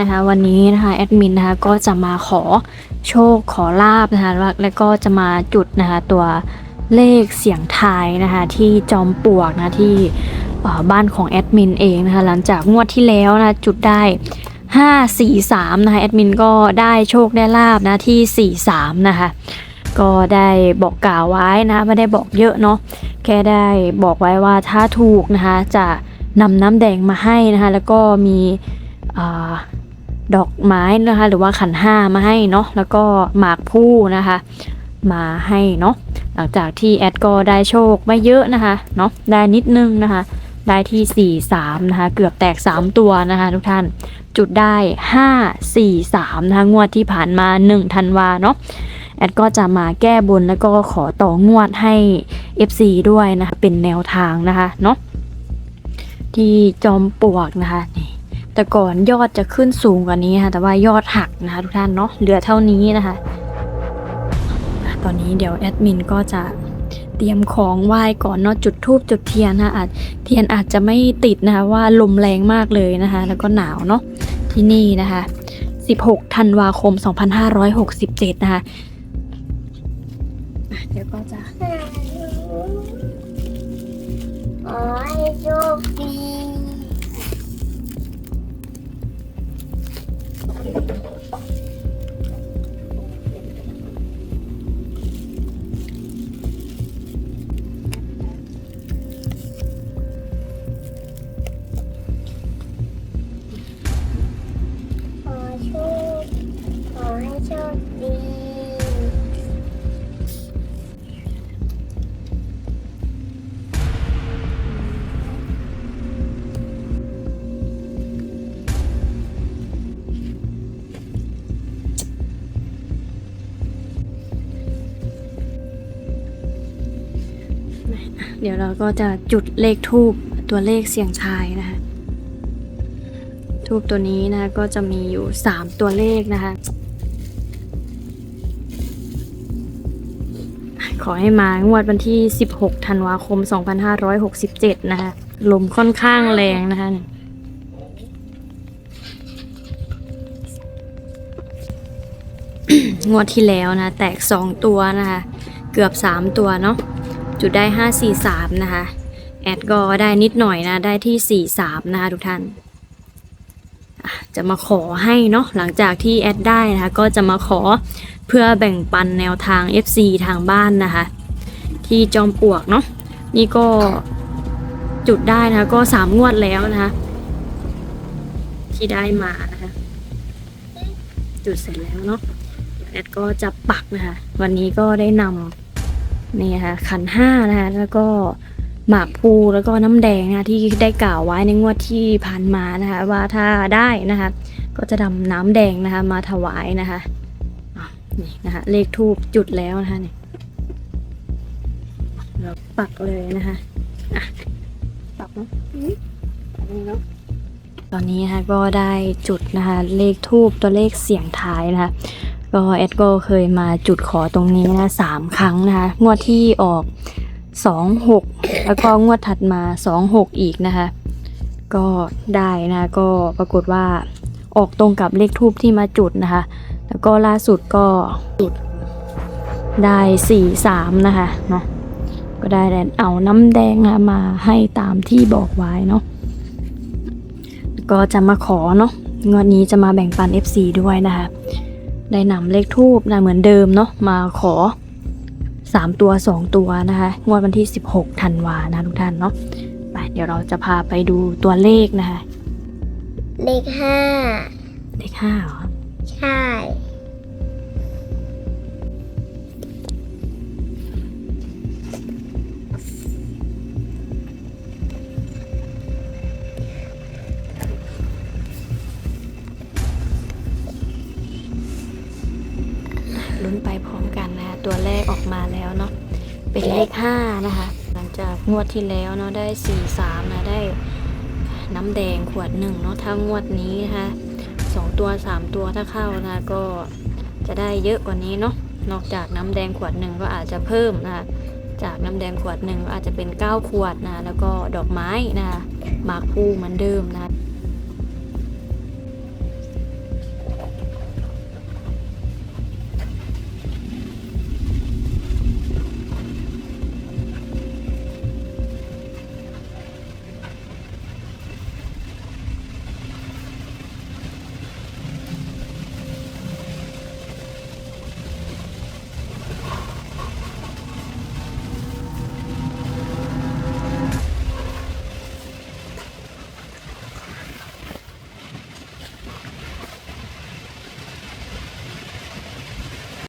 นะคะ วันนี้นะคะแอดมินนะคะก็จะมาขอโชคขอลาบนะคะแล้วก็จะมาจุดนะคะตัวเลขเสียงทายนะคะที่จอมปลวกนะที่บ้านของแอดมินเองนะคะหลังจากงวดที่แล้วนะจุดได้5 4 3นะคะแอดมินก็ได้โชคได้ลาบนะที่4 3นะคะก็ได้บอกกล่าวไว้นะไม่ได้บอกเยอะเนาะแค่ได้บอกไว้ว่าถ้าถูกนะคะจะนำน้ำแดงมาให้นะคะแล้วก็มีอา ดอกไม้นะคะ หรือว่าขันห้ามาให้เนาะแล้วก็หมากผู้นะคะ มาให้เนาะหลังจากที่แอดก็ได้โชคไม่เยอะนะคะเนาะได้นิดนึงนะคะ ได้ที่ 4 3 นะคะ เกือบแตก 3 ตัวนะคะ ทุกท่านจุดได้ 5 4 3 นะคะ งวดที่ผ่านมา1ธันวาเนาะแอดก็จะมาแก้บนแล้วก็ขอต่องวดให้ FC ด้วยนะคะเป็นแนวทางนะคะเนาะที่จอมปลวกนะคะนี่ แต่ก่อนยอดจะขึ้นสูงกว่านี้ค่ะแต่ว่ายอดหักนะคะทุกท่านเนาะเหลือเท่านี้นะคะ ตอนนี้เดี๋ยวแอดมินก็จะเตรียมของไหว้ก่อนเนาะจุดทูบจุดเทียนนะคะอาจเทียนอาจจะไม่ติดนะคะว่าลมแรงมากเลยนะคะ แล้วก็หนาวเนาะที่นี่นะคะ 16 ธันวาคม 2567 นะคะอะเดี๋ยวก็จะขอให้โชคดี あっ。 เดี๋ยวเราก็จะจุดเลขทูบตัวเลขเสียงทายนะคะทูบตัวนี้นะก็จะมีอยู่ 3 ตัวเลขนะคะ ขอให้มางวดวันที่ 16 ธันวาคม 2567 นะคะลมค่อนข้างแรงนะคะงวดที่แล้วนะ แตก 2 ตัวนะคะ เกือบ 3 ตัวเนาะ จุดได้ 543 นะคะ แอดก็ได้นิดหน่อยนะ ได้ที่ 43 นะคะทุกท่าน จะมาขอให้เนาะหลังจากที่แอดได้นะคะ ก็จะมาขอเพื่อแบ่งปันแนวทาง FC ทางบ้านนะคะ ที่จอมปลวกเนาะนี่ก็จุดได้นะคะ ก็3งวดแล้วนะคะ ที่ได้มานะคะ จุดเสร็จแล้วเนาะแอดก็จะปักนะคะ วันนี้ก็ได้นำ นี่ค่ะขันห้านะคะแล้วก็หมากพลูแล้วก็น้ำแดงนะที่ได้กล่าวไว้ในงวดที่ผ่านมานะคะว่าถ้าได้นะคะก็จะนำน้ำแดงนะคะมาถวายนะคะนี่นะคะเลขทูบจุดแล้วนะคะนี่เราปักเลยนะคะอะปักเนาะปักเลยเนาะตอนนี้นะคะก็ได้จุดนะคะเลขทูบตัวเลขเสียงท้ายนะคะ ก็แอดก็เคยมาจุดขอตรงนี้นะสามครั้งนะคะ งวดที่ออกสองหกแล้วก็งวดถัดมาสองหกอีกนะคะ ก็ได้นะก็ปรากฏว่าออกตรงกับเลขทูบที่มาจุดนะคะ แล้วก็ล่าสุดก็จุดได้สี่สามนะคะเนาะก็ได้แดนเอาน้ำแดงนะมาให้ตามที่บอกไว้เนาะก็จะมาขอเนาะงวดนี้จะมาแบ่งปัน FC ด้วยนะคะ ได้นำเลขทูบนะเหมือนเดิมเนาะมาขอ 3 ตัว 2 ตัวนะคะงวดวันที่ 16ธันวานะทุกท่านเนาะไปเดี๋ยวเราจะพาไปดูตัวเลขนะคะ เลขห้าเลขห้าเหรอ ใช่ กันนะตัวเลขออกมาแล้วเนาะเป็นเลขห้านะคะ หลังจากงวดที่แล้วเนาะได้สี่สามนะได้น้ำแดงขวดหนึ่งเนาะถ้างวดนี้นะคะสองตัวสามตัวถ้าเข้านะก็จะได้เยอะกว่านี้เนาะนอกจากน้ำแดงขวดหนึ่งก็อาจจะเพิ่มนะคะจากน้ำแดงขวดหนึ่งก็อาจจะเป็นเก้าขวดนะแล้วก็ดอกไม้นะหมากพูเหมือนเดิมนะ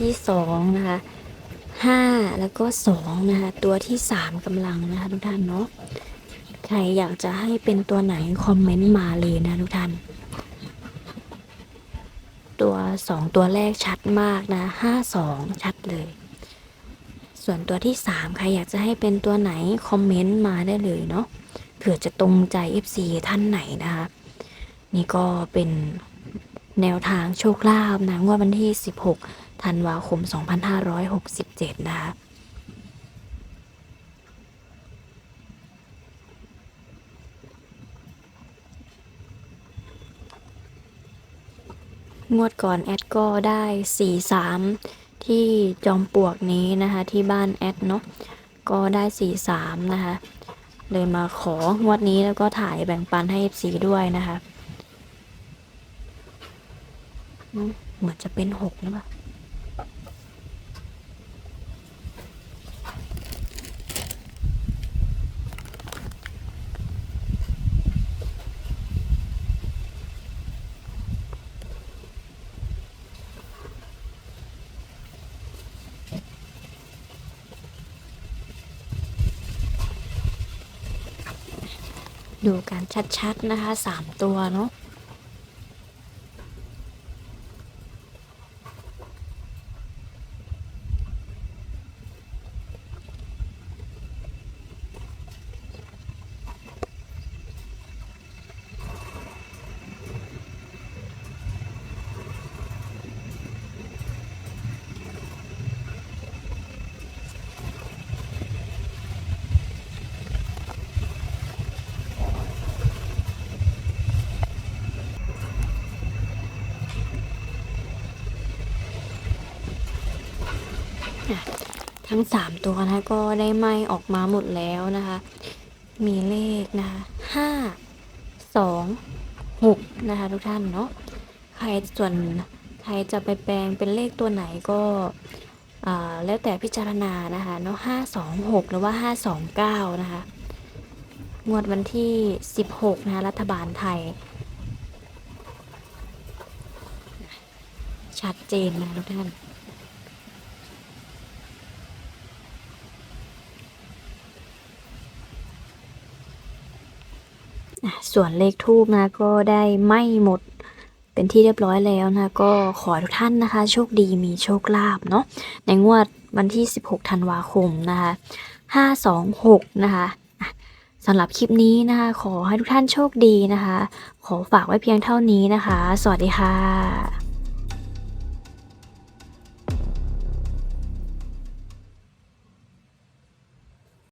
ที่สองนะคะห้าแล้วก็สองนะคะตัวที่สามกำลังนะคะทุกท่านเนาะใครอยากจะให้เป็นตัวไหนคอมเมนต์มาเลยนะทุกท่าน ตัวสองตัวแรกชัดมากนะห้าสองชัดเลย ส่วนตัวที่สามใครอยากจะให้เป็นตัวไหนคอมเมนต์มาได้เลยเนาะเผื่อจะตรงใจ FC ท่านไหนนะคะนี่ก็เป็นแนวทางโชคลาภนะงวดวันที่ 16 ธันวาคม 2567 นะคะงวดก่อนแอดก็ได้43ที่จอมปลวกนี้นะคะ ที่บ้านแอดเนาะก็ได้43นะคะเลยมาของวดนี้แล้วก็ถ่ายแบ่งปันให้ FC ด้วยนะคะ เหมือนจะเป็นหกหรือเปล่า ดูกันชัดๆนะคะสามตัวเนาะ ทั้งสามตัวนะก็ได้ไหมออกมาหมดแล้วนะคะ มีเลขนะคะห้าสองหกนะคะทุกท่านเนาะใครส่วนใครจะไปแปลงเป็นเลขตัวไหนก็แล้วแต่พิจารณานะคะเนาะห้าสองหกหรือว่าห้าสองเก้านะคะงวดวันที่สิบหกนะคะรัฐบาลไทย ชัดเจนนะทุกท่าน ส่วนเลขทูบนะก็ได้ไม่หมดเป็นที่เรียบร้อยแล้วนะก็ขอทุกท่านนะคะ โชคดีมีโชคลาภเนาะในงวดวันที่ 16 ธันวาคมนะคะ526 นะคะสำหรับคลิปนี้นะคะ ขอให้ทุกท่านโชคดีนะคะ ขอฝากไว้เพียงเท่านี้นะคะ สวัสดีค่ะ